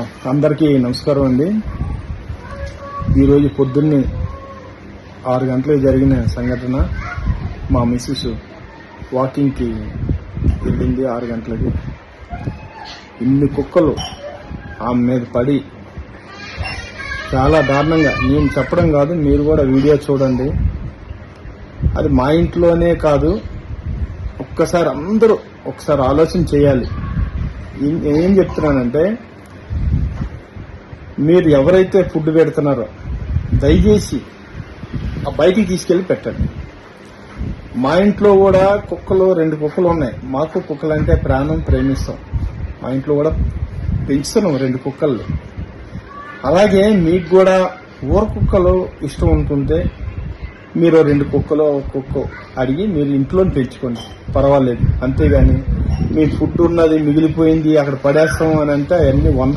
అందరికీ నమస్కారం అండి. ఈరోజు పొద్దున్నే ఆరు గంటలకు జరిగిన సంఘటన మా మిస్సెస్ వాకింగ్కి వెళ్ళింది ఆరు గంటలకి. ఇన్ని కుక్కలు ఆమె మీద పడి చాలా దారుణంగా నేను చెప్పడం కాదు మీరు కూడా వీడియో చూడండి. అది మా ఇంట్లోనే కాదు ఒక్కసారి అందరూ ఒకసారి ఆలోచన చేయాలి. ఏం- ఏం చెప్తున్నానంటే మీరు ఎవరైతే ఫుడ్ పెడుతున్నారో దయచేసి ఆ బయటికి తీసుకెళ్ళి పెట్టండి. మా ఇంట్లో కూడా కుక్కలు రెండు కుక్కలు ఉన్నాయి. మాకు కుక్కలు అంటే ప్రాణం ప్రేమిస్తాం. మా ఇంట్లో కూడా పెంచుతున్నాం రెండు కుక్కలు అలాగే మీకు కూడా ఊర కుక్కలు ఇష్టం ఉంటుంటే మీరు రెండు కుక్కలు కుక్క అడిగి మీరు ఇంట్లో పెంచుకోండి. పర్వాలేదు. అంతేగాని మీ ఫుడ్ ఉన్నది మిగిలిపోయింది అక్కడ పడేస్తాం అని అంటే అవన్నీ వంద